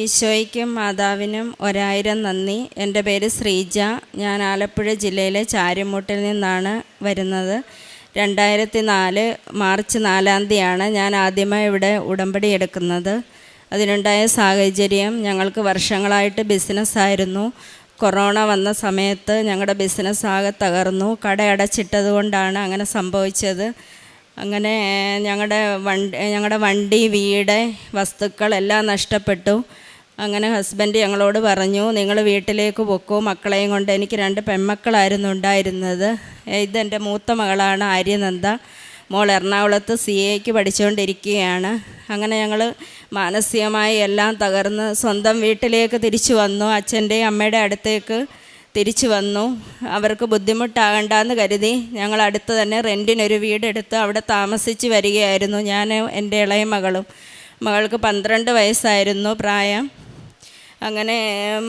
ഈശോയ്ക്കും മാതാവിനും ഒരായിരം നന്ദി. എന്റെ പേര് ശ്രീജ. ഞാൻ ആലപ്പുഴ ജില്ലയിലെ ചാരിമൂട്ടിൽ നിന്നാണ് വരുന്നത്. രണ്ടായിരത്തി നാല് മാർച്ച് നാലാം തീയതിയാണ് ഞാൻ ആദ്യമായി ഇവിടെ ഉടമ്പടി എടുക്കുന്നത്. അതിനുണ്ടായ സാഹചര്യം ഞങ്ങൾക്ക് വർഷങ്ങളായിട്ട് ബിസിനസ്സായിരുന്നു കൊറോണ വന്ന സമയത്ത് ഞങ്ങളുടെ ബിസിനസ് ആകെ തകർന്നു. കട അടച്ചിട്ടതുകൊണ്ടാണ് അങ്ങനെ സംഭവിച്ചത്. അങ്ങനെ ഞങ്ങളുടെ വണ്ടി ഞങ്ങളുടെ വണ്ടി വീട് വസ്തുക്കളെല്ലാം നഷ്ടപ്പെട്ടു. അങ്ങനെ ഹസ്ബൻഡ് ഞങ്ങളോട് പറഞ്ഞു നിങ്ങൾ വീട്ടിലേക്ക് പൊക്കൂ മക്കളെയും കൊണ്ട്. എനിക്ക് രണ്ട് പെൺമക്കളായിരുന്നു ഉണ്ടായിരുന്നത്. ഇതെന്റെ മൂത്ത മകളാണ് ആര്യനന്ദ. മോൾ എറണാകുളത്ത് സി എക്ക് പഠിച്ചുകൊണ്ടിരിക്കുകയാണ് അങ്ങനെ ഞങ്ങൾ മാനസികമായി എല്ലാം തകർന്ന് സ്വന്തം വീട്ടിലേക്ക് തിരിച്ചു വന്നു. അച്ഛന്റെയും അമ്മയുടെ അടുത്തേക്ക് തിരിച്ചു വന്നു. അവർക്ക് ബുദ്ധിമുട്ടാകണ്ടെന്ന് കരുതി ഞങ്ങൾ അടുത്ത് തന്നെ റെന്റിനൊരു വീടെടുത്ത് അവിടെ താമസിച്ച് വരികയായിരുന്നു ഞാൻ എന്റെ ഇളയ മകളും. മകൾക്ക് പന്ത്രണ്ട് വയസ്സായിരുന്നു പ്രായം. അങ്ങനെ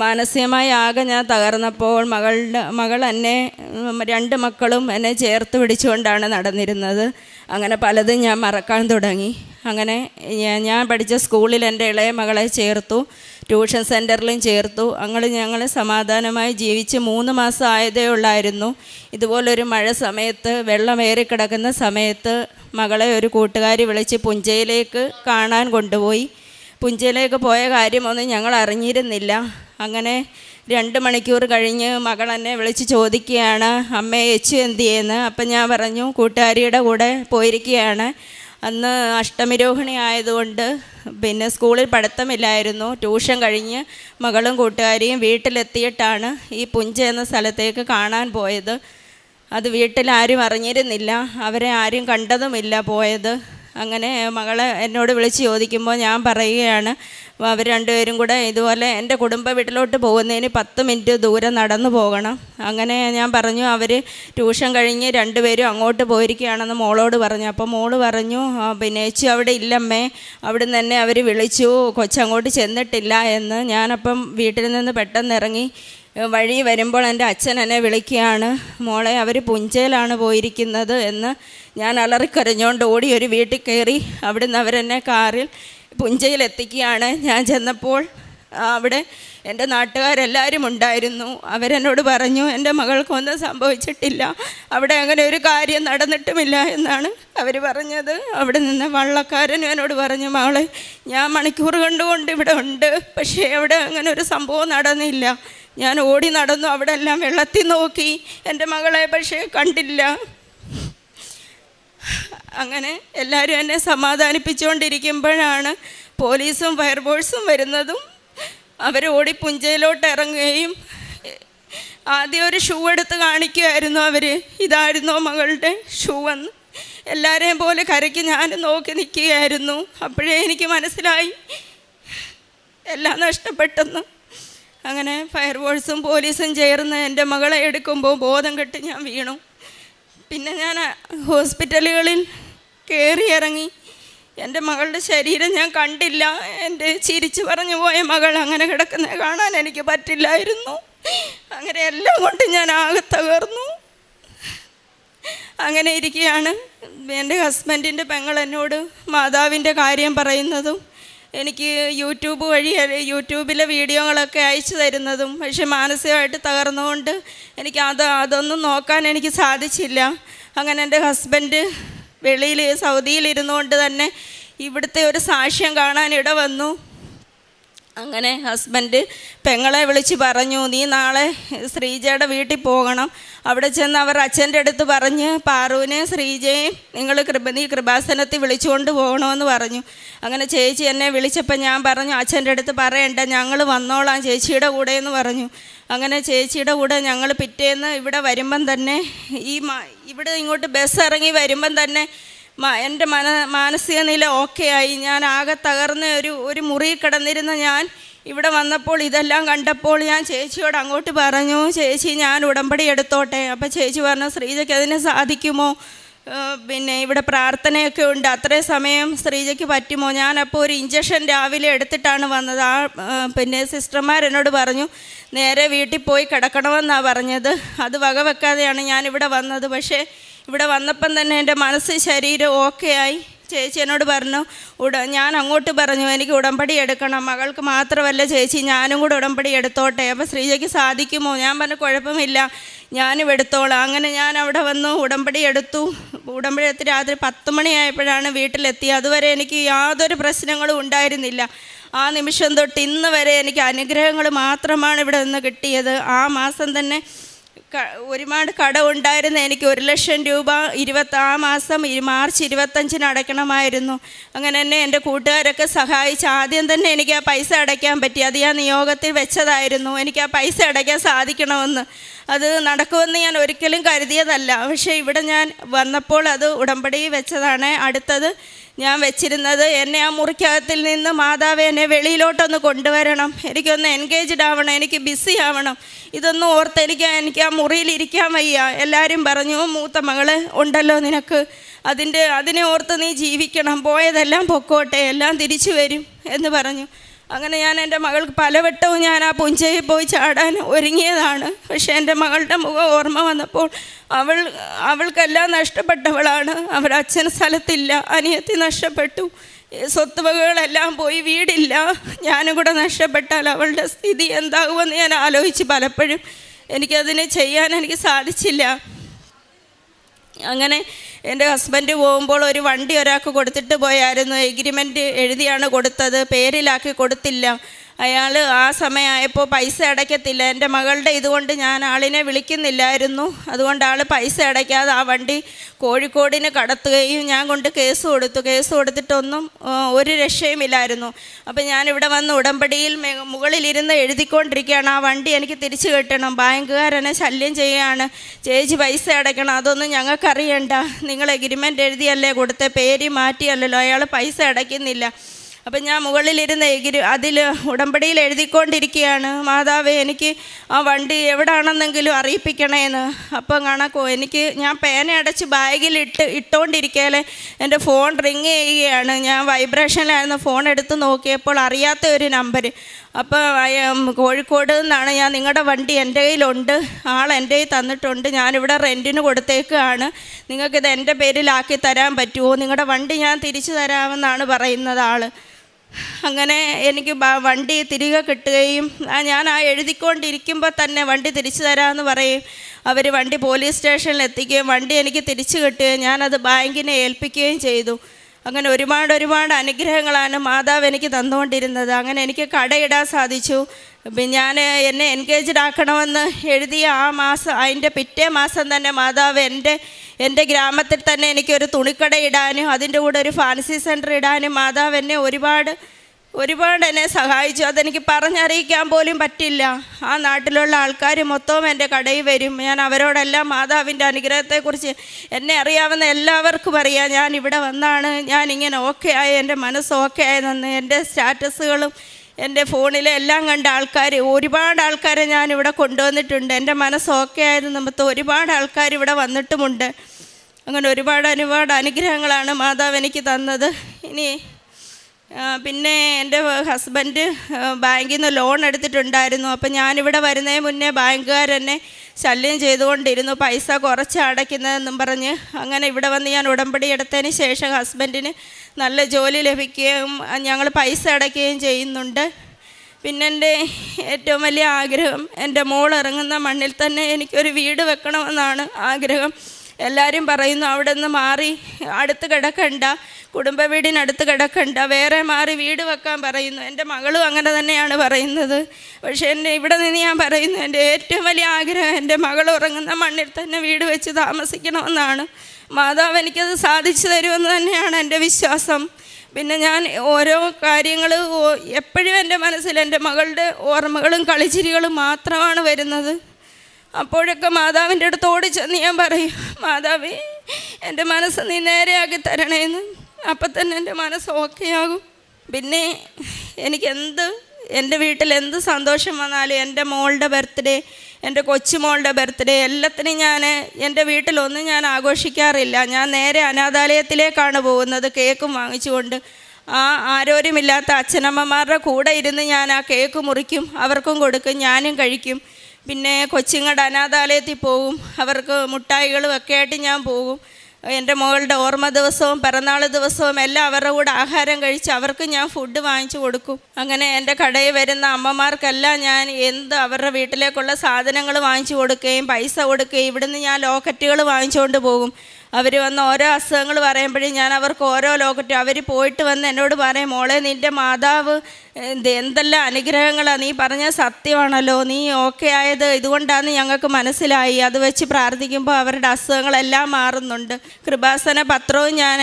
മാനസികമായി ആകെ ഞാൻ തകർന്നപ്പോൾ മകളുടെ മകൾ എന്നെ രണ്ട് മക്കളും എന്നെ ചേർത്ത് പിടിച്ചുകൊണ്ടാണ് നടന്നിരുന്നത്. അങ്ങനെ പലതും ഞാൻ മറക്കാൻ തുടങ്ങി. അങ്ങനെ ഞാൻ പഠിച്ച സ്കൂളിൽ എന്റെ ഇളയ മകളെ ചേർത്തു. ട്യൂഷൻ സെന്ററിലും ചേർത്തു. അങ്ങനെ ഞങ്ങൾ സമാധാനമായി ജീവിച്ച് മൂന്ന് മാസം ആയതേ ഉള്ളായിരുന്നു. ഇതുപോലൊരു മഴ സമയത്ത് വെള്ളമേറി കിടക്കുന്ന സമയത്ത് മകളെ ഒരു കൂട്ടുകാരി വിളിച്ച് പുഞ്ചയിലേക്ക് കാണാൻ കൊണ്ടുപോയി. പുഞ്ചയിലേക്ക് പോയ കാര്യമൊന്നും ഞങ്ങൾ അറിഞ്ഞിരുന്നില്ല. അങ്ങനെ രണ്ട് മണിക്കൂർ കഴിഞ്ഞ് മകൾ എന്നെ വിളിച്ച് ചോദിക്കുകയാണ് അമ്മയെ എച്ചു എന്ത് ചെയ്യുന്നത് അപ്പം ഞാൻ പറഞ്ഞു കൂട്ടുകാരിയുടെ കൂടെ പോയിരിക്കുകയാണ്. അന്ന് അഷ്ടമിരോഹിണി ആയതുകൊണ്ട് പിന്നെ സ്കൂളിൽ പഠിത്തമില്ലായിരുന്നു. ട്യൂഷൻ കഴിഞ്ഞ് മകളും കൂട്ടുകാരിയും വീട്ടിലെത്തിയിട്ടാണ് ഈ പുഞ്ച എന്ന സ്ഥലത്തേക്ക് കാണാൻ പോയത്. അത് വീട്ടിൽ ആരും അറിഞ്ഞിരുന്നില്ല. അവരെ ആരും കണ്ടതുമില്ല പോയത്. അങ്ങനെ മകളെ എന്നോട് വിളിച്ച് ചോദിക്കുമ്പോൾ ഞാൻ പറയുകയാണ് അവർ രണ്ടുപേരും കൂടെ ഇതുപോലെ എന്റെ കുടുംബ വീട്ടിലോട്ട് പോകുന്നതിന് പത്ത് മിനിറ്റ് ദൂരം നടന്നു പോകണം. അങ്ങനെ ഞാൻ പറഞ്ഞു അവർ ട്യൂഷൻ കഴിഞ്ഞ് രണ്ടുപേരും അങ്ങോട്ട് പോയിരിക്കുകയാണെന്ന് മോളോട് പറഞ്ഞു. അപ്പോൾ മോൾ പറഞ്ഞു "ആ, പിന്നെ ഏച്ചു അവിടെ ഇല്ലമ്മേ അവിടെ തന്നെ അവർ വിളിച്ചു കൊച്ചങ്ങോട്ട് ചെന്നിട്ടില്ല എന്ന്. ഞാനപ്പം വീട്ടിൽ നിന്ന് പെട്ടെന്ന് ഇറങ്ങി വഴി വരുമ്പോൾ എന്റെ അച്ഛൻ എന്നെ വിളിക്കുകയാണ് മോളെ അവർ പുഞ്ചയിലാണ് പോയിരിക്കുന്നത് എന്ന് ഞാൻ അലറിക്കരഞ്ഞുകൊണ്ട് ഓടി ഒരു വീട്ടിൽ കയറി അവിടുന്ന് അവരെന്നെ കാറിൽ പുഞ്ചയിൽ എത്തിക്കുകയാണ്. ഞാൻ ചെന്നപ്പോൾ അവിടെ എന്റെ നാട്ടുകാരെല്ലാവരും ഉണ്ടായിരുന്നു. അവരെന്നോട് പറഞ്ഞു എന്റെ മകൾക്കൊന്നും സംഭവിച്ചിട്ടില്ല. അവിടെ അങ്ങനെ ഒരു കാര്യം നടന്നിട്ടുമില്ല എന്നാണ് അവർ പറഞ്ഞത്. അവിടെ നിന്ന് വള്ളക്കാരനും എന്നോട് പറഞ്ഞു മകളെ ഞാൻ മണിക്കൂർ കണ്ടുകൊണ്ട് ഇവിടെ ഉണ്ട്. പക്ഷേ അവിടെ അങ്ങനെ ഒരു സംഭവം നടന്നില്ല. ഞാൻ ഓടി നടന്നു അവിടെ എല്ലാം വെള്ളത്തിൽ നോക്കി. എന്റെ മകളെ പക്ഷേ കണ്ടില്ല. അങ്ങനെ എല്ലാവരും എന്നെ സമാധാനിപ്പിച്ചുകൊണ്ടിരിക്കുമ്പോഴാണ് പോലീസും ഫയർഫോഴ്സും വരുന്നതും. അവർ ഓടി പുഞ്ചയിലോട്ട് ഇറങ്ങുകയും ആദ്യം ഒരു ഷൂ എടുത്ത് കാണിക്കുമായിരുന്നു അവർ ഇതായിരുന്നോ മകളുടെ ഷൂ എന്ന്. എല്ലാവരെയും പോലെ കരയ്ക്ക് ഞാൻ നോക്കി നിൽക്കുകയായിരുന്നു. അപ്പോഴേ എനിക്ക് മനസ്സിലായി. എല്ലാം നഷ്ടപ്പെട്ടെന്ന്. അങ്ങനെ ഫയർഫോഴ്സും പോലീസും ചേർന്ന് എന്റെ മകളെ എടുക്കുമ്പോൾ ബോധം കെട്ട് ഞാൻ വീണു. പിന്നെ ഞാൻ ഹോസ്പിറ്റലുകളിൽ കയറി ഇറങ്ങി. എന്റെ മകളുടെ ശരീരം ഞാൻ കണ്ടില്ല. എന്റെ ചിരിച്ചു പറഞ്ഞു പോയ മകൾ അങ്ങനെ കിടക്കുന്നത് കാണാൻ എനിക്ക് പറ്റില്ലായിരുന്നു. അങ്ങനെ എല്ലാം കൊണ്ട് ഞാൻ ആകെ തകർന്നു. അങ്ങനെ ഇരിക്കുകയാണ് എന്റെ ഹസ്ബൻഡിന്റെ പെങ്ങൾ എന്നോട് മാതാവിന്റെ കാര്യം പറയുന്നതും എനിക്ക് യൂട്യൂബ് വഴി യൂട്യൂബിലെ വീഡിയോകളൊക്കെ അയച്ചു തരുന്നതും പക്ഷെ മാനസികമായിട്ട് തകർന്നുകൊണ്ട് എനിക്ക് അത് അതൊന്നും നോക്കാൻ എനിക്ക് സാധിച്ചില്ല. അങ്ങനെ എന്റെ ഹസ്ബൻഡ് വെളിയിൽ സൗദിയിലിരുന്നുകൊണ്ട് തന്നെ ഇവിടുത്തെ ഒരു സാക്ഷ്യം കാണാൻ ഇട വന്നു. അങ്ങനെ ഹസ്ബൻഡ് പെങ്ങളെ വിളിച്ച് പറഞ്ഞു നീ നാളെ ശ്രീജയുടെ വീട്ടിൽ പോകണം. അവിടെ ചെന്ന് അവർ അച്ഛന്റെ അടുത്ത് പറഞ്ഞ് പാറുവിനെ ശ്രീജയും നിങ്ങൾ കൃപ നീ കൃപാസനത്തിൽ വിളിച്ചുകൊണ്ട് പോകണമെന്ന് പറഞ്ഞു. അങ്ങനെ ചേച്ചി എന്നെ വിളിച്ചപ്പോൾ ഞാൻ പറഞ്ഞു അച്ഛന്റെ അടുത്ത് പറയണ്ട ഞങ്ങൾ വന്നോളാം ചേച്ചിയുടെ കൂടെ എന്ന് പറഞ്ഞു. അങ്ങനെ ചേച്ചിയുടെ കൂടെ ഞങ്ങൾ പിറ്റേന്ന് ഇവിടെ വരുമ്പം തന്നെ ഈ ഇവിടെ ഇങ്ങോട്ട് ബസ് ഇറങ്ങി വരുമ്പം തന്നെ എന്റെ മന മാനസിക നില ഓക്കെ ആയി. ഞാൻ ആകെ തകർന്ന ഒരു ഒരു മുറി കിടന്നിരുന്ന ഞാൻ ഇവിടെ വന്നപ്പോൾ ഇതെല്ലാം കണ്ടപ്പോൾ ഞാൻ ചേച്ചിയോട് അങ്ങോട്ട് പറഞ്ഞു ചേച്ചി ഞാൻ ഉടമ്പടി എടുത്തോട്ടെ. അപ്പം ചേച്ചി പറഞ്ഞു ശ്രീജയ്ക്ക് അതിന് സാധിക്കുമോ? പിന്നെ ഇവിടെ പ്രാർത്ഥനയൊക്കെ ഉണ്ട്. അത്രയും സമയം ശ്രീജയ്ക്ക് പറ്റുമോ? ഞാനപ്പോൾ ഒരു ഇഞ്ചക്ഷൻ രാവിലെ എടുത്തിട്ടാണ് വന്നത്. ആ പിന്നെ സിസ്റ്റർമാർ എന്നോട് പറഞ്ഞു നേരെ വീട്ടിൽ പോയി കിടക്കണമെന്നാണ് പറഞ്ഞത്. അത് വകവെക്കാതെയാണ് ഞാനിവിടെ വന്നത്. പക്ഷേ ഇവിടെ വന്നപ്പം തന്നെ എന്റെ മനസ്സ് ശരീരം ഓക്കെ ആയി. ചേച്ചി എന്നോട് പറഞ്ഞു ഉട ഞാൻ അങ്ങോട്ട് പറഞ്ഞു എനിക്ക് ഉടമ്പടി എടുക്കണം. മകൾക്ക് മാത്രമല്ല ചേച്ചി ഞാനും കൂടെ ഉടമ്പടി എടുത്തോട്ടെ. അപ്പോൾ ശ്രീജയ്ക്ക് സാധിക്കുമോ? ഞാൻ പറഞ്ഞു കുഴപ്പമില്ല ഞാനും എടുത്തോളാം. അങ്ങനെ ഞാൻ അവിടെ വന്നു ഉടമ്പടി എടുത്തു. ഉടമ്പടി എടുത്ത് രാത്രി പത്ത് മണിയായപ്പോഴാണ് വീട്ടിലെത്തി അതുവരെ എനിക്ക് യാതൊരു പ്രശ്നങ്ങളും ഉണ്ടായിരുന്നില്ല. ആ നിമിഷം തൊട്ട് ഇന്ന് വരെ എനിക്ക് അനുഗ്രഹങ്ങൾ മാത്രമാണ് ഇവിടെ നിന്ന് കിട്ടിയത്. ആ മാസം തന്നെ ക- കടം ഉണ്ടായിരുന്നു. എനിക്ക് ഒരു ലക്ഷം രൂപ ഇരുപത്തി ആ മാസം മാർച്ച് ഇരുപത്തഞ്ചിന് അടയ്ക്കണമായിരുന്നു. അങ്ങനെ തന്നെ എന്റെ കൂട്ടുകാരൊക്കെ സഹായിച്ച് ആദ്യം തന്നെ എനിക്ക് ആ പൈസ അടയ്ക്കാൻ പറ്റി. അത് ഞാൻ നിയോഗത്തിൽ വെച്ചതായിരുന്നു. എനിക്ക് ആ പൈസ അടയ്ക്കാൻ സാധിക്കണമെന്ന്. അത് നടക്കുമെന്ന് ഞാൻ ഒരിക്കലും കരുതിയതല്ല. പക്ഷേ ഇവിടെ ഞാൻ വന്നപ്പോൾ അത് ഉടമ്പടി വെച്ചതാണ്. അടുത്തത് ഞാൻ വെച്ചിരുന്നത് എന്നെ ആ മുറിക്കകത്തിൽ നിന്ന് മാതാവ് എന്നെ വെളിയിലോട്ടൊന്ന് കൊണ്ടുവരണം. എനിക്കൊന്ന് എൻഗേജ്ഡ് ആവണം എനിക്ക് ബിസി ആവണം. ഇതൊന്നും ഓർത്ത് എനിക്ക് എനിക്ക് ആ മുറിയിൽ ഇരിക്കാൻ വയ്യ. എല്ലാവരും പറഞ്ഞു മൂത്ത മകൾ ഉണ്ടല്ലോ നിനക്ക്. അതിന്റെ അതിനെ ഓർത്ത് നീ ജീവിക്കണം. പോയതെല്ലാം പൊക്കോട്ടെ എല്ലാം തിരിച്ചു വരും എന്ന് പറഞ്ഞു. അങ്ങനെ ഞാൻ എന്റെ മകൾക്ക് പലവട്ടവും ഞാൻ ആ പുഞ്ചയിൽ പോയി ചാടാൻ ഒരുങ്ങിയതാണ്. പക്ഷേ എന്റെ മകളുടെ മുഖം ഓർമ്മ വന്നപ്പോൾ അവൾ അവൾക്കെല്ലാം നഷ്ടപ്പെട്ടവളാണ്. അവരച്ഛൻ സ്ഥലത്തില്ല അനിയത്തി നഷ്ടപ്പെട്ടു സ്വത്ത് സ്വത്തുവകകളെല്ലാം പോയി വീടില്ല. ഞാനും കൂടെ നഷ്ടപ്പെട്ടാൽ അവളുടെ സ്ഥിതി എന്താകുമെന്ന് ഞാൻ ആലോചിച്ച് പലപ്പോഴും എനിക്കതിനെ ചെയ്യാൻ എനിക്ക് സാധിച്ചില്ല. അങ്ങനെ എന്റെ ഹസ്ബൻഡ് പോകുമ്പോൾ ഒരു വണ്ടി ഒരാൾക്ക് കൊടുത്തിട്ട് പോയായിരുന്നു. എഗ്രിമെന്റ് എഴുതിയാണ് കൊടുത്തത്. പേരിലാക്കി കൊടുത്തില്ല. അയാൾ ആ സമയമായപ്പോൾ പൈസ അടയ്ക്കത്തില്ല. എന്റെ മകളുടെ ഇതുകൊണ്ട് ഞാൻ ആളിനെ വിളിക്കുന്നില്ലായിരുന്നു. അതുകൊണ്ട് ആൾ പൈസ അടയ്ക്കാതെ ആ വണ്ടി കോഴിക്കോടിന് കടത്തുകയും ഞാൻ കൊണ്ട് കേസ് കൊടുത്തു. കേസ് കൊടുത്തിട്ടൊന്നും ഒരു രക്ഷയുമില്ലായിരുന്നു. അപ്പോൾ ഞാനിവിടെ വന്ന് ഉടമ്പടിയിൽ മുകളിലിരുന്ന് എഴുതിക്കൊണ്ടിരിക്കുകയാണ്. ആ വണ്ടി എനിക്ക് തിരിച്ചു കിട്ടണം. ബാങ്കുകാരനെ ശല്യം ചെയ്യുകയാണ്. ചേച്ചി പൈസ അടയ്ക്കണം. അതൊന്നും ഞങ്ങൾക്കറിയണ്ട. നിങ്ങൾ എഗ്രിമെന്റ് എഴുതിയല്ലേ കൊടുത്ത? പേര് മാറ്റിയല്ലല്ലോ. അയാൾ പൈസ അടയ്ക്കുന്നില്ല. അപ്പം ഞാൻ മുകളിലിരുന്ന് എഗിരി അതിൽ ഉടമ്പടിയിൽ എഴുതിക്കൊണ്ടിരിക്കുകയാണ്. മാതാവ് എനിക്ക് ആ വണ്ടി എവിടാണെന്നെങ്കിലും അറിയിപ്പിക്കണേന്ന്. അപ്പം കണക്കോ എനിക്ക് ഞാൻ പേന അടച്ച് ബാഗിൽ ഇട്ട് ഇട്ടുകൊണ്ടിരിക്കലെ എന്റെ ഫോൺ റിങ് ചെയ്യുകയാണ്. ഞാൻ വൈബ്രേഷനിലായിരുന്നു ഫോൺ എടുത്ത് നോക്കിയപ്പോൾ അറിയാത്ത ഒരു നമ്പർ അപ്പോൾ കോഴിക്കോട് നിന്നാണ് ഞാൻ നിങ്ങളുടെ വണ്ടി എന്റെ കയ്യിലുണ്ട്. ആൾ എന്റെ കയ്യിൽ തന്നിട്ടുണ്ട്. ഞാനിവിടെ റെന്റിന് കൊടുത്തേക്കാണ്. നിങ്ങൾക്കിത് എന്റെ പേരിലാക്കി തരാൻ പറ്റുമോ? നിങ്ങളുടെ വണ്ടി ഞാൻ തിരിച്ചു തരാമെന്നാണ് പറയുന്നത് ആൾ അങ്ങനെ എനിക്ക് വണ്ടി തിരികെ കിട്ടുകയും ഞാൻ ആ എഴുതിക്കൊണ്ടിരിക്കുമ്പോൾ തന്നെ വണ്ടി തിരിച്ചു തരാമെന്ന് പറയും. അവർ വണ്ടി പോലീസ് സ്റ്റേഷനിൽ എത്തിക്കുകയും വണ്ടി എനിക്ക് തിരിച്ചു കിട്ടുകയും ഞാനത് ബാങ്കിനെ ഏൽപ്പിക്കുകയും ചെയ്തു. അങ്ങനെ ഒരുപാട് ഒരുപാട് അനുഗ്രഹങ്ങളാണ് മാതാവ് എനിക്ക് തന്നുകൊണ്ടിരുന്നത്. അങ്ങനെ എനിക്ക് കടയിടാൻ സാധിച്ചു. ഞാൻ എന്നെ എൻഗേജ്ഡ് ആക്കണമെന്ന് എഴുതിയ ആ മാസം അതിന്റെ പിറ്റേ മാസം തന്നെ മാതാവ് എന്റെ എന്റെ ഗ്രാമത്തിൽ തന്നെ എനിക്കൊരു തുണിക്കട ഇടാനും അതിന്റെ കൂടെ ഒരു ഫാൻസി സെന്റർ ഇടാനും മാതാവ് എന്നെ ഒരുപാട് ഒരുപാട് എന്നെ സഹായിച്ചു. അതെനിക്ക് പറഞ്ഞറിയിക്കാൻ പോലും പറ്റില്ല. ആ നാട്ടിലുള്ള ആൾക്കാർ മൊത്തവും എന്റെ കടയിൽ വരും. ഞാൻ അവരോടെല്ലാം മാതാവിന്റെ അനുഗ്രഹത്തെക്കുറിച്ച് എന്നെ അറിയാവുന്ന എല്ലാവർക്കും അറിയാം. ഞാൻ ഇവിടെ വന്നാണ്. ഞാൻ ഇങ്ങനെ ഓക്കെ ആയി. എന്റെ മനസ്സ് ഓക്കെ ആയതെന്ന് എന്റെ സ്റ്റാറ്റസുകളും എന്റെ ഫോണിലെ എല്ലാം കണ്ട ആൾക്കാർ ഒരുപാട് ആൾക്കാരെ ഞാൻ ഇവിടെ കൊണ്ടുവന്നിട്ടുണ്ട്. എന്റെ മനസ്സ് ഓക്കെ ആയത് നിമിത്തം ഒരുപാട് ആൾക്കാർ ഇവിടെ വന്നിട്ടുമുണ്ട്. അങ്ങനെ ഒരുപാട് ഒരുപാട് അനുഗ്രഹങ്ങളാണ് മാതാവ് എനിക്ക് തന്നത്. ഇനി പിന്നെ എന്റെ ഹസ്ബൻഡ് ബാങ്കിൽ നിന്ന് ലോൺ എടുത്തിട്ടുണ്ടായിരുന്നു. അപ്പം ഞാനിവിടെ വരുന്നതിന് മുന്നേ ബാങ്കുകാരെന്നെ ശല്യം ചെയ്തുകൊണ്ടിരുന്നു. പൈസ കുറച്ച് അടയ്ക്കുന്നതെന്നും പറഞ്ഞ് അങ്ങനെ ഇവിടെ വന്ന് ഞാൻ ഉടമ്പടി എടുത്തതിന് ശേഷം ഹസ്ബൻഡിന് നല്ല ജോലി ലഭിക്കുകയും ഞങ്ങൾ പൈസ അടയ്ക്കുകയും ചെയ്യുന്നുണ്ട്. പിന്നെ എന്റെ ഏറ്റവും വലിയ ആഗ്രഹം എന്റെ മോൾ ഇറങ്ങുന്ന മണ്ണിൽ തന്നെ എനിക്കൊരു വീട് വെക്കണമെന്നാണ് ആഗ്രഹം. എല്ലാവരും പറയുന്നു അവിടെ നിന്ന് മാറി അടുത്ത് കിടക്കണ്ട കുടുംബ വീടിനടുത്ത് കിടക്കണ്ട വേറെ മാറി വീട് വെക്കാൻ പറയുന്നു. എന്റെ മകളും അങ്ങനെ തന്നെയാണ് പറയുന്നത്. പക്ഷേ എന്റെ ഇവിടെ നിന്ന് ഞാൻ പറയുന്നു എന്റെ ഏറ്റവും വലിയ ആഗ്രഹം എന്റെ മകൾ ഉറങ്ങുന്ന മണ്ണിൽ തന്നെ വീട് വെച്ച് താമസിക്കണമെന്നാണ്. മാതാവ് എനിക്കത് സാധിച്ചു തരുമെന്ന് തന്നെയാണ് എന്റെ വിശ്വാസം. പിന്നെ ഞാൻ ഓരോ കാര്യങ്ങൾ എപ്പോഴും എന്റെ മനസ്സിൽ എന്റെ മകളുടെ ഓർമ്മകളും കളിച്ചിരികളും മാത്രമാണ് വരുന്നത്. അപ്പോഴൊക്കെ മാതാവിന്റെ അടുത്ത് ഓടി ചെന്ന് ഞാൻ പറയും മാതാവേ എന്റെ മനസ്സ് നീ നേരെയാക്കി തരണേന്ന്. അപ്പം തന്നെ എന്റെ മനസ്സ് ഓക്കെ ആകും പിന്നെ എനിക്കെന്ത് എന്റെ വീട്ടിൽ എന്ത് സന്തോഷം വന്നാലും എന്റെ മോളുടെ ബർത്ത്ഡേ എന്റെ കൊച്ചുമോളുടെ ബർത്ത്ഡേ എല്ലാത്തിനും ഞാൻ എന്റെ വീട്ടിലൊന്നും ഞാൻ ആഘോഷിക്കാറില്ല. ഞാൻ നേരെ അനാഥാലയത്തിലേക്കാണ് പോകുന്നത്. കേക്കും വാങ്ങിച്ചുകൊണ്ട് ആ ആരോരുമില്ലാത്ത അച്ഛനമ്മമാരുടെ കൂടെ ഇരുന്ന് ഞാൻ ആ കേക്ക് മുറിക്കും അവർക്കും കൊടുക്കും ഞാനും കഴിക്കും. പിന്നെ കൊച്ചുങ്ങളുടെ അനാഥാലയത്തിൽ പോവും. അവർക്ക് മുട്ടായികളും ഒക്കെ ആയിട്ട് ഞാൻ പോകും. എന്റെ മകളുടെ ഓർമ്മ ദിവസവും പിറന്നാൾ ദിവസവും എല്ലാം അവരുടെ കൂടെ ആഹാരം കഴിച്ച് അവർക്ക് ഞാൻ ഫുഡ് വാങ്ങിച്ചു കൊടുക്കും. അങ്ങനെ എന്റെ കടയിൽ വരുന്ന അമ്മമാർക്കെല്ലാം ഞാൻ എന്ത് അവരുടെ വീട്ടിലേക്കുള്ള സാധനങ്ങൾ വാങ്ങിച്ചു കൊടുക്കുകയും പൈസ കൊടുക്കുകയും ഇവിടുന്ന് ഞാൻ ലോക്കറ്റുകൾ വാങ്ങിച്ചുകൊണ്ട് പോകും. അവർ വന്ന് ഓരോ അസുഖങ്ങൾ പറയുമ്പോഴും ഞാൻ അവർക്ക് ഓരോ ലോക്കറ്റും അവർ പോയിട്ട് വന്ന് എന്നോട് പറയും മോളെ നിന്റെ മാതാവ് എന്ത് എന്തെല്ലാം അനുഗ്രഹങ്ങളാണ് നീ പറഞ്ഞ സത്യമാണല്ലോ. നീ ഓക്കെ ആയത് ഇതുകൊണ്ടാണ് ഞങ്ങൾക്ക് മനസ്സിലായി. അത് വെച്ച് പ്രാർത്ഥിക്കുമ്പോൾ അവരുടെ അസുഖങ്ങളെല്ലാം മാറുന്നുണ്ട്. കൃപാസന പത്രവും ഞാൻ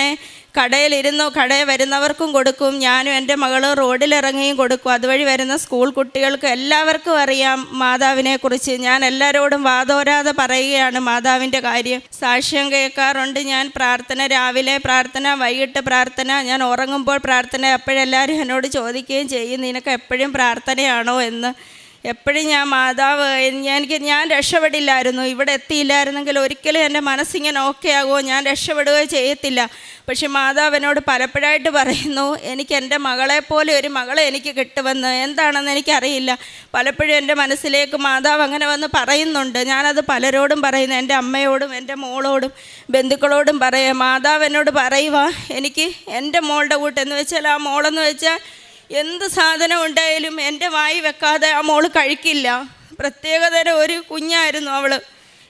കടയിലിരുന്നു കടയിൽ വരുന്നവർക്കും കൊടുക്കും. ഞാനും എന്റെ മകൾ റോഡിലിറങ്ങിയും കൊടുക്കും. അതുവഴി വരുന്ന സ്കൂൾ കുട്ടികൾക്ക് എല്ലാവർക്കും അറിയാം മാതാവിനെക്കുറിച്ച്. ഞാൻ എല്ലാവരോടും വാതോരാതെ പറയുകയാണ് മാതാവിന്റെ കാര്യം. സാക്ഷ്യം കേൾക്കാറുണ്ട്. ഞാൻ പ്രാർത്ഥന രാവിലെ പ്രാർത്ഥന വൈകിട്ട് പ്രാർത്ഥന ഞാൻ ഉറങ്ങുമ്പോൾ പ്രാർത്ഥന എപ്പോഴെല്ലാവരും എന്നോട് ചോദിക്കുകയും ചെയ്യും നിനക്ക് എപ്പോഴും പ്രാർത്ഥനയാണോ? എന്ന്. എപ്പോഴും ഞാൻ മാതാവ് എനിക്ക് ഞാൻ രക്ഷപ്പെടില്ലായിരുന്നു. ഇവിടെ എത്തിയില്ലായിരുന്നെങ്കിൽ ഒരിക്കലും എന്റെ മനസ്സിങ്ങനെ ഓക്കെ ആകുമോ? ഞാൻ രക്ഷപ്പെടുകയോ ചെയ്യത്തില്ല. പക്ഷെ മാതാവ് എന്നോട് പലപ്പോഴായിട്ട് പറയുന്നു എനിക്ക് എന്റെ മകളെപ്പോലെ ഒരു മകളെ എനിക്ക് കിട്ടുമെന്ന്. എന്താണെന്ന് എനിക്കറിയില്ല. പലപ്പോഴും എന്റെ മനസ്സിലേക്ക് മാതാവ് അങ്ങനെ വന്ന് പറയുന്നുണ്ട്. ഞാനത് പലരോടും പറയുന്നു. എന്റെ അമ്മയോടും എന്റെ മോളോടും ബന്ധുക്കളോടും പറയാം മാതാവ് എന്നോട് പറയുക എനിക്ക് എന്റെ മോളുടെ കൂട്ടെന്ന് വെച്ചാൽ ആ മോളെന്ന് വെച്ചാൽ എന്ത് സാധനം ഉണ്ടായാലും എന്റെ വായി വെക്കാതെ ആ മോൾ കഴിക്കില്ല. പ്രത്യേകതരം ഒരു കുഞ്ഞായിരുന്നു അവൾ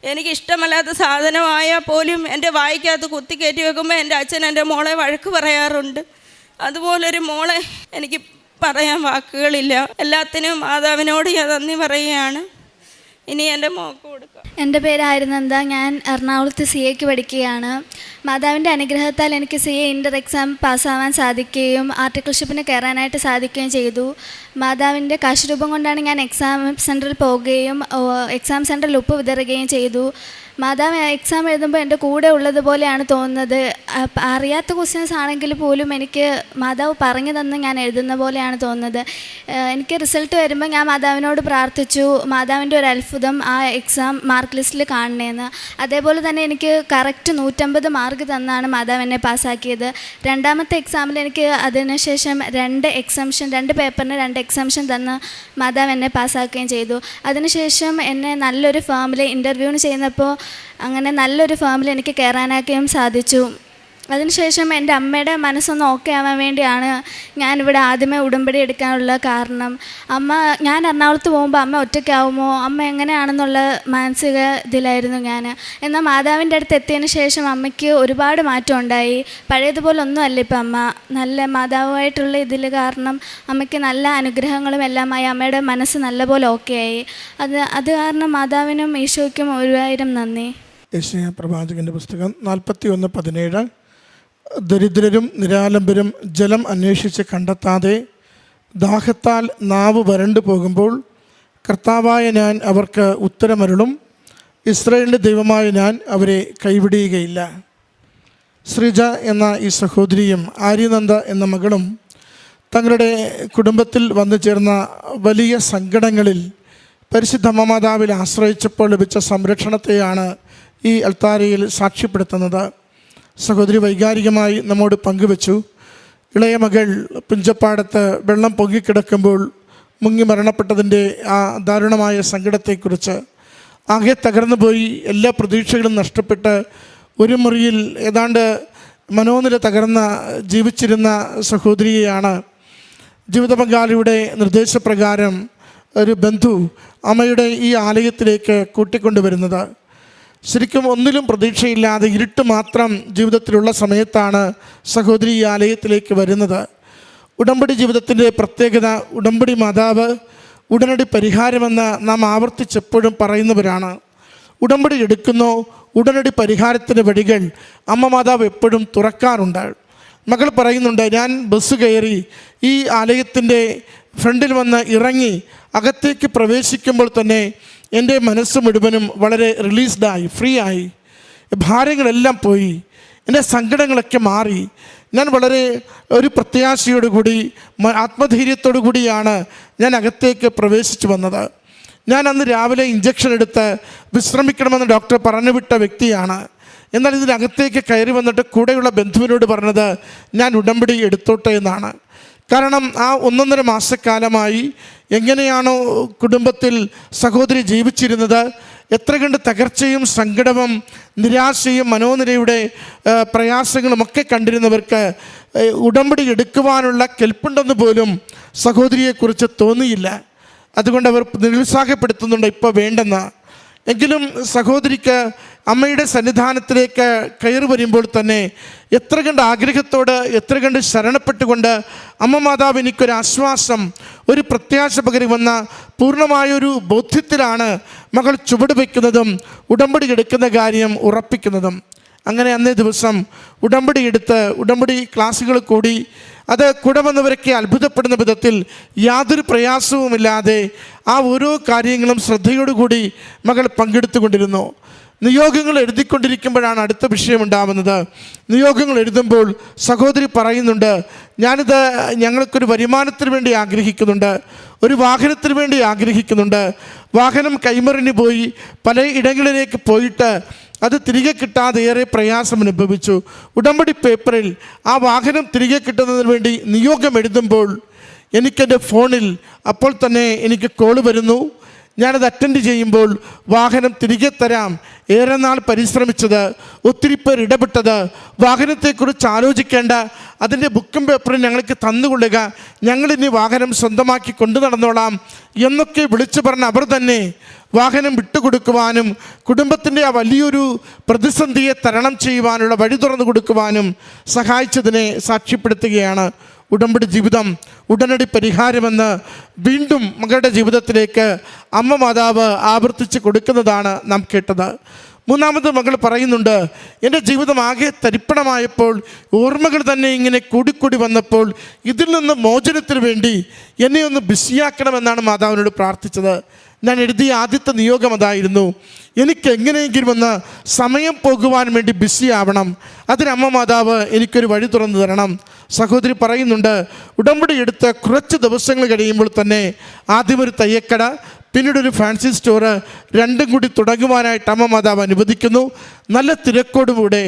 എനിക്ക് ഇഷ്ടമല്ലാത്ത സാധനമായാൽ പോലും എന്റെ വായിക്കകത്ത് കുത്തി കയറ്റി വെക്കുമ്പോൾ എന്റെ അച്ഛൻ എന്റെ മോളെ വഴക്ക് പറയാറുണ്ട്. അതുപോലൊരു മോളെ എനിക്ക് പറയാൻ വാക്കുകളില്ല. എല്ലാത്തിനും മാതാവിനോട് ഞാൻ നന്ദി പറയുകയാണ്. ഇനി എന്റെ മോക്ക് കൊടുക്കാം. എന്റെ പേര് ആയിരുന്നെന്താ ഞാൻ എറണാകുളത്ത് സി എക്ക് പഠിക്കുകയാണ്. മാതാവിന്റെ അനുഗ്രഹത്താൽ എനിക്ക് സി എ ഇന്റർ എക്സാം പാസ്സാവാൻ സാധിക്കുകയും ആർട്ടിക്കിൾഷിപ്പിന് കയറാനായിട്ട് സാധിക്കുകയും ചെയ്തു. മാതാവിന്റെ കാശുരൂപം കൊണ്ടാണ് ഞാൻ എക്സാം സെന്ററിൽ പോവുകയും എക്സാം സെന്ററിൽ ഉപ്പ് വിതറുകയും ചെയ്തു. മാതാവ് എക്സാം എഴുതുമ്പോൾ എന്റെ കൂടെ ഉള്ളതുപോലെയാണ് തോന്നുന്നത്. അറിയാത്ത ക്വസ്റ്റ്യൻസ് ആണെങ്കിൽ പോലും എനിക്ക് മാതാവ് പറഞ്ഞു തന്ന് ഞാൻ എഴുതുന്ന പോലെയാണ് തോന്നുന്നത്. എനിക്ക് റിസൾട്ട് വരുമ്പോൾ ഞാൻ മാതാവിനോട് പ്രാർത്ഥിച്ചു. മാതാവിന്റെ ഒരു അത്ഭുതം ആ എക്സാം മാർക്ക് ലിസ്റ്റിൽ കാണണേന്ന്. അതേപോലെ തന്നെ എനിക്ക് കറക്റ്റ് നൂറ്റമ്പത് മാർക്ക് തന്നാണ് മാതാവ് എന്നെ പാസ്സാക്കിയത്. രണ്ടാമത്തെ എക്സാമിൽ എനിക്ക് അതിനുശേഷം രണ്ട് എക്സംഷൻ രണ്ട് പേപ്പറിന് രണ്ട് എക്സംഷൻ തന്ന് മാതാവ് എന്നെ പാസ്സാക്കുകയും ചെയ്തു. അതിനുശേഷം എന്നെ നല്ലൊരു ഫേമിൽ ഇന്റർവ്യൂവിന് ചെയ്യുന്നപ്പോൾ അങ്ങനെ നല്ലൊരു ഫേമിൽ എനിക്ക് കയറാനാക്കുകയും സാധിച്ചു. അതിനുശേഷം എന്റെ അമ്മയുടെ മനസ്സൊന്ന് ഓക്കെ ആവാൻ വേണ്ടിയാണ് ഞാനിവിടെ ആദ്യമേ ഉടമ്പടി എടുക്കാനുള്ള കാരണം. അമ്മ ഞാൻ എറണാകുളത്ത് പോകുമ്പോൾ അമ്മ ഒറ്റയ്ക്കാവുമോ അമ്മ എങ്ങനെയാണെന്നുള്ള മാനസിക ഇതിലായിരുന്നു ഞാൻ. എന്നാൽ മാതാവിന്റെ അടുത്ത് എത്തിയതിന് ശേഷം അമ്മയ്ക്ക് ഒരുപാട് മാറ്റം ഉണ്ടായി. പഴയതുപോലെ ഒന്നും അല്ല ഇപ്പം അമ്മ. നല്ല മാതാവുമായിട്ടുള്ള ഇതിൽ കാരണം അമ്മയ്ക്ക് നല്ല അനുഗ്രഹങ്ങളും എല്ലാമായി. അമ്മയുടെ മനസ്സ് നല്ലപോലെ ഓക്കെ ആയി. അത് അത് കാരണം മാതാവിനും ഈശോയ്ക്കും ഒരുവായിരം നന്ദി. യശയ പുസ്തകം നാൽപ്പത്തി ഒന്ന് പതിനേഴ് ദരിദ്രരും നിരാലംബരും ജലം അന്വേഷിച്ച് കണ്ടെത്താതെ ദാഹത്താൽ നാവ് വരണ്ടു പോകുമ്പോൾ കർത്താവായ ഞാൻ അവർക്ക് ഉത്തരമരുളും. ഇസ്രയേലിന്റെ ദൈവമായ ഞാൻ അവരെ കൈവിടുകയില്ല. ശ്രീജ എന്ന ഈ സഹോദരിയും ആര്യനന്ദ എന്ന മകളും തങ്ങളുടെ കുടുംബത്തിൽ വന്നു ചേർന്ന വലിയ സങ്കടങ്ങളിൽ പരിശുദ്ധ മാതാവിൽ ആശ്രയിച്ചപ്പോൾ ലഭിച്ച സംരക്ഷണത്തെയാണ് ഈ അൾത്താരയിൽ സാക്ഷ്യപ്പെടുത്തുന്നത്. സഹോദരി വൈകാരികമായി നമ്മോട് പങ്കുവച്ചു. ഇളയ മകൾ പുഞ്ചപ്പാടത്ത് വെള്ളം പൊങ്ങിക്കിടക്കുമ്പോൾ മുങ്ങി മരണപ്പെട്ടതിന്റെ ആ ദാരുണമായ സങ്കടത്തെക്കുറിച്ച് ആകെ തകർന്നു പോയി. എല്ലാ പ്രതീക്ഷകളും നഷ്ടപ്പെട്ട് ഒരു മുറിയിൽ ഏതാണ്ട് മനോനില തകർന്ന ജീവിച്ചിരുന്ന സഹോദരിയെയാണ് ജീവിത പങ്കാളിയുടെ നിർദ്ദേശപ്രകാരം ഒരു ബന്ധു അമ്മയുടെ ഈ ആലയത്തിലേക്ക് കൂട്ടിക്കൊണ്ടുവരുന്നത്. ശരിക്കും ഒന്നിലും പ്രതീക്ഷയില്ലാതെ ഇരുട്ട് മാത്രം ജീവിതത്തിലുള്ള സമയത്താണ് സഹോദരി ഈ ആലയത്തിലേക്ക് വരുന്നത്. ഉടമ്പടി ജീവിതത്തിന്റെ പ്രത്യേകത ഉടമ്പടി മാതാവ് ഉടനടി പരിഹാരമെന്ന് നാം ആവർത്തിച്ചെപ്പോഴും പറയുന്നവരാണ്. ഉടമ്പടി എടുക്കുന്നോ ഉടനടി പരിഹാരത്തിന്റെ വഴികൾ അമ്മ മാതാവ് എപ്പോഴും തുറക്കാറുണ്ട്. മകൾ പറയുന്നുണ്ട് ഞാൻ ബസ് കയറി ഈ ആലയത്തിന്റെ ഫ്രണ്ടിൽ വന്ന് ഇറങ്ങി അകത്തേക്ക് പ്രവേശിക്കുമ്പോൾ തന്നെ എന്റെ മനസ്സ് മുഴുവനും വളരെ റിലീസ്ഡായി ഫ്രീ ആയി. ഭാരങ്ങളെല്ലാം പോയി. എന്റെ സങ്കടങ്ങളൊക്കെ മാറി. ഞാൻ വളരെ ഒരു പ്രത്യാശയോടുകൂടി ആത്മധൈര്യത്തോടു കൂടിയാണ് ഞാൻ അകത്തേക്ക് പ്രവേശിച്ചു വന്നത്. ഞാൻ അന്ന് രാവിലെ ഇഞ്ചക്ഷൻ എടുത്ത് വിശ്രമിക്കണമെന്ന് ഡോക്ടർ പറഞ്ഞു വിട്ട വ്യക്തിയാണ്. എന്നാൽ ഇതിനകത്തേക്ക് കയറി വന്നിട്ട് കൂടെയുള്ള ബന്ധുവിനോട് പറഞ്ഞത് ഞാൻ ഉടമ്പടി എടുത്തോട്ടെ എന്നാണ്. കാരണം ആ ഒന്നൊന്നര മാസക്കാലമായി എങ്ങനെയാണോ കുടുംബത്തിൽ സഹോദരി ജീവിച്ചിരുന്നത് എത്ര കണ്ട് തകർച്ചയും സങ്കടവും നിരാശയും മനോനിരയുടെ പ്രയാസങ്ങളുമൊക്കെ കണ്ടിരുന്നവർക്ക് ഉടമ്പടി എടുക്കുവാനുള്ള കെൽപ്പുണ്ടെന്ന് പോലും സഹോദരിയെക്കുറിച്ച് തോന്നിയില്ല. അതുകൊണ്ട് അവർ നിരുത്സാഹപ്പെടുത്തുന്നുണ്ട് ഇപ്പോൾ വേണ്ടെന്ന. എങ്കിലും സഹോദരിക്ക് അമ്മയുടെ സന്നിധാനത്തിലേക്ക് കയറി വരുമ്പോൾ തന്നെ എത്ര കണ്ട് ആഗ്രഹത്തോട് എത്ര കണ്ട് ശരണപ്പെട്ടുകൊണ്ട് അമ്മ മാതാവ് എനിക്കൊരു ആശ്വാസം ഒരു പ്രത്യാശ പകരുമെന്ന പൂർണമായൊരു ബോധ്യത്തിലാണ് മകൾ ചുവട് വയ്ക്കുന്നതും ഉടമ്പടി എടുക്കുന്ന കാര്യം ഉറപ്പിക്കുന്നതും. അങ്ങനെ അന്നേ ദിവസം ഉടമ്പടി എടുത്ത് ഉടമ്പടി ക്ലാസ്സുകൾ കൂടി അത് കൂടെ വന്നവരൊക്കെ അത്ഭുതപ്പെടുന്ന വിധത്തിൽ യാതൊരു പ്രയാസവുമില്ലാതെ ആ ഓരോ കാര്യങ്ങളും ശ്രദ്ധയോടുകൂടി മകൾ പങ്കെടുത്തുകൊണ്ടിരുന്നു. നിയോഗങ്ങൾ എഴുതിക്കൊണ്ടിരിക്കുമ്പോഴാണ് അടുത്ത വിഷയം വിഷയമുണ്ടാവുന്നത് നിയോഗങ്ങൾ എഴുതുമ്പോൾ സഹോദരി പറയുന്നുണ്ട് ഞാനിത് ഞങ്ങൾക്കൊരു വരുമാനത്തിന് വേണ്ടി ആഗ്രഹിക്കുന്നുണ്ട് ഒരു വാഹനത്തിന് വേണ്ടി ആഗ്രഹിക്കുന്നുണ്ട്. വാഹനം കൈമറിഞ്ഞു പോയി പല ഇടങ്ങളിലേക്ക് പോയിട്ട് അത് തിരികെ കിട്ടാതെ ഏറെ പ്രയാസം അനുഭവിച്ചു. ഉടമ്പടി പേപ്പറിൽ ആ വാഹനം തിരികെ കിട്ടുന്നതിന് വേണ്ടി നിയോഗം എഴുതുമ്പോൾ എനിക്കെന്റെ ഫോണിൽ അപ്പോൾ തന്നെ എനിക്ക് കോൾ വരുന്നു. ഞാനത് അറ്റൻഡ് ചെയ്യുമ്പോൾ വാഹനം തിരികെ തരാം. ഏറെ നാൾ പരിശ്രമിച്ചത് ഒത്തിരി പേർ ഇടപെട്ടത്. വാഹനത്തെക്കുറിച്ച് ആലോചിക്കേണ്ട. അതിന്റെ ബുക്കും പേപ്പറും ഞങ്ങൾക്ക് തന്നുകൊള്ളുക. ഞങ്ങളിനി വാഹനം സ്വന്തമാക്കി കൊണ്ടു നടന്നോളാം എന്നൊക്കെ വിളിച്ചു പറഞ്ഞ അവർ തന്നെ വാഹനം വിട്ടുകൊടുക്കുവാനും കുടുംബത്തിന്റെ ആ വലിയൊരു പ്രതിസന്ധിയെ തരണം ചെയ്യുവാനുള്ള വഴി തുറന്നു കൊടുക്കുവാനും സഹായിച്ചതിനെ സാക്ഷ്യപ്പെടുത്തുകയാണ്. ഉടമ്പടി ജീവിതം ഉടനടി പരിഹാരമെന്ന് വീണ്ടും മകളുടെ ജീവിതത്തിലേക്ക് അമ്മ മാതാവ് ആവർത്തിച്ച് കൊടുക്കുന്നതാണ് നാം കേട്ടത്. മൂന്നാമത് മകൾ പറയുന്നുണ്ട് എന്റെ ജീവിതം ആകെ തരിപ്പണമായപ്പോൾ ഓർമ്മകൾ തന്നെ ഇങ്ങനെ കൂടിക്കൂടി വന്നപ്പോൾ ഇതിൽ നിന്ന് മോചനത്തിന് വേണ്ടി എന്നെ ഒന്ന് ബിസിയാക്കണമെന്നാണ് മാതാവിനോട് പ്രാർത്ഥിച്ചത്. ഞാൻ എഴുതിയ ആദ്യത്തെ നിയോഗം അതായിരുന്നു. എനിക്ക് എങ്ങനെയെങ്കിലും ഒന്ന് സമയം പോകുവാൻ വേണ്ടി ബിസി ആവണം അതിന് അമ്മ മാതാവ് എനിക്കൊരു വഴി തുറന്നു തരണം. സഹോദരി പറയുന്നുണ്ട് ഉടമ്പടി എടുത്ത് കുറച്ച് ദിവസങ്ങൾ കഴിയുമ്പോൾ തന്നെ ആദ്യം ഒരു തയ്യക്കട പിന്നീട് ഒരു ഫാൻസി സ്റ്റോറ് രണ്ടും കൂടി തുടങ്ങുവാനായിട്ട് അമ്മ മാതാവ് അനുവദിക്കുന്നു. നല്ല തിരക്കോടുകൂടെ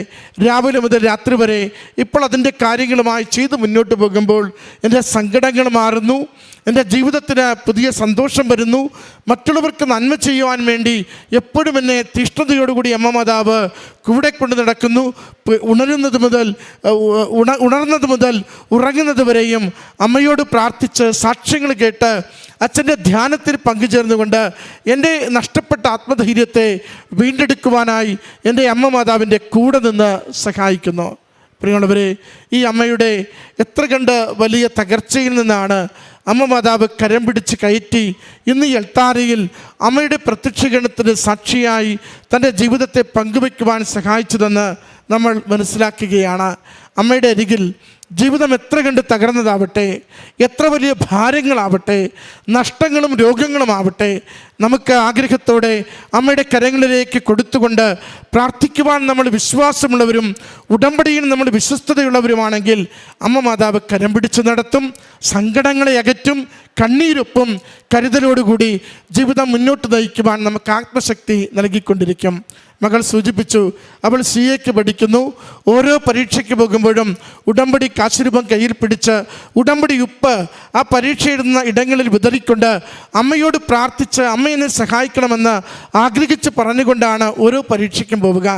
രാവിലെ മുതൽ രാത്രി വരെ ഇപ്പോൾ അതിന്റെ കാര്യങ്ങളുമായി ചെയ്ത് മുന്നോട്ട് പോകുമ്പോൾ എന്റെ സങ്കടങ്ങൾ മാറുന്നു എന്റെ ജീവിതത്തിന് പുതിയ സന്തോഷം വരുന്നു മറ്റുള്ളവർക്ക് നന്മ ചെയ്യുവാൻ വേണ്ടി എപ്പോഴും എന്നെ തീഷ്ണതയോടുകൂടി അമ്മ മാതാവ് കൂടെ കൊണ്ട് നടക്കുന്നു. ഉണരുന്നത് മുതൽ ഉണ ഉണർന്നത് മുതൽ ഉറങ്ങുന്നത് വരെയും അമ്മയോട് പ്രാർത്ഥിച്ച് സാക്ഷ്യങ്ങൾ കേട്ട് അച്ഛന്റെ ധ്യാനത്തിൽ പങ്കുചേർന്നുകൊണ്ട് എന്റെ നഷ്ടപ്പെട്ട ആത്മധൈര്യത്തെ വീണ്ടെടുക്കുവാനായി എന്റെ അമ്മ മാതാവിന്റെ കൂടെ നിന്ന് സഹായിക്കുന്നു. പ്രിയമുള്ളവരെ ഈ അമ്മയുടെ എത്ര കണ്ട് വലിയ തകർച്ചയിൽ നിന്നാണ് അമ്മ മാതാവ് കരം പിടിച്ച് കയറ്റി ഇന്ന് എൽത്താരയിൽ അമ്മയുടെ പ്രത്യക്ഷീകരണത്തിന് സാക്ഷിയായി തന്റെ ജീവിതത്തെ പങ്കുവയ്ക്കുവാൻ സഹായിച്ചതെന്ന് നമ്മൾ മനസ്സിലാക്കുകയാണ്. അമ്മയുടെ അരികിൽ ജീവിതം എത്ര കണ്ട് തകർന്നതാവട്ടെ എത്ര വലിയ ഭാരങ്ങളാവട്ടെ നഷ്ടങ്ങളും രോഗങ്ങളുമാവട്ടെ നമുക്ക് ആഗ്രഹത്തോടെ അമ്മയുടെ കരങ്ങളിലേക്ക് കൊടുത്തുകൊണ്ട് പ്രാർത്ഥിക്കുവാൻ നമ്മൾ വിശ്വാസമുള്ളവരും ഉടമ്പടിയിൽ നമ്മൾ വിശ്വസ്തതയുള്ളവരുമാണെങ്കിൽ അമ്മ മാതാവ് കരം പിടിച്ച് നടത്തും സങ്കടങ്ങളെ അകറ്റും കണ്ണീരൊപ്പം കരുതലോടുകൂടി ജീവിതം മുന്നോട്ട് നയിക്കുവാൻ നമുക്ക് ആത്മശക്തി നൽകിക്കൊണ്ടിരിക്കും. മകൾ സൂചിപ്പിച്ചു അവൾ സി എക്ക് പഠിക്കുന്നു. ഓരോ പരീക്ഷയ്ക്ക് പോകുമ്പോഴും ഉടമ്പടി കാശുരൂപം കയ്യിൽ പിടിച്ച് ഉടമ്പടി ഉപ്പ് ആ പരീക്ഷ എഴുതുന്ന ഇടങ്ങളിൽ വിതറിക്കൊണ്ട് അമ്മയോട് പ്രാർത്ഥിച്ച് അമ്മ എന്നെ സഹായിക്കണമെന്ന് ആഗ്രഹിച്ച് പറഞ്ഞുകൊണ്ടാണ് ഓരോ പരീക്ഷയ്ക്കും പോവുക.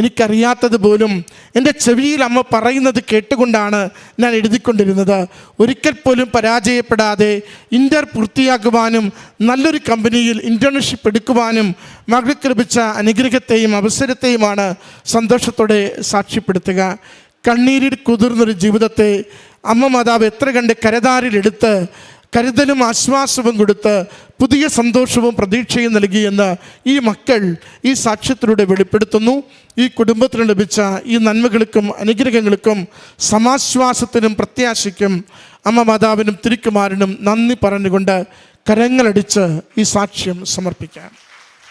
എനിക്കറിയാത്തത് പോലും എന്റെ ചെവിയിൽ അമ്മ പറയുന്നത് കേട്ടുകൊണ്ടാണ് ഞാൻ എഴുതിക്കൊണ്ടിരുന്നത്. ഒരിക്കൽ പോലും പരാജയപ്പെടാതെ ഇന്റർ പൂർത്തിയാക്കുവാനും നല്ലൊരു കമ്പനിയിൽ ഇന്റേൺഷിപ്പ് എടുക്കുവാനും മകൾക്ക് ലഭിച്ച അനുഗ്രഹത്തെയും അവസരത്തെയുമാണ് സന്തോഷത്തോടെ സാക്ഷ്യപ്പെടുത്തുക. കണ്ണീരിൽ കുതിർന്നൊരു ജീവിതത്തെ അമ്മ മാതാവ് എത്ര കണ്ട് കരതാരിലെടുത്ത് കരുതലും ആശ്വാസവും കൊടുത്ത് പുതിയ സന്തോഷവും പ്രതീക്ഷയും നൽകിയെന്ന് ഈ മക്കൾ ഈ സാക്ഷ്യത്തിലൂടെ വെളിപ്പെടുത്തുന്നു. ഈ കുടുംബത്തിന് ലഭിച്ച ഈ നന്മകൾക്കും അനുഗ്രഹങ്ങൾക്കും സമാശ്വാസത്തിനും പ്രത്യാശയ്ക്കും അമ്മ മാതാവിനും തിരുക്കുമാരനും നന്ദി പറഞ്ഞുകൊണ്ട് കരങ്ങളടിച്ച് ഈ സാക്ഷ്യം സമർപ്പിക്കാം.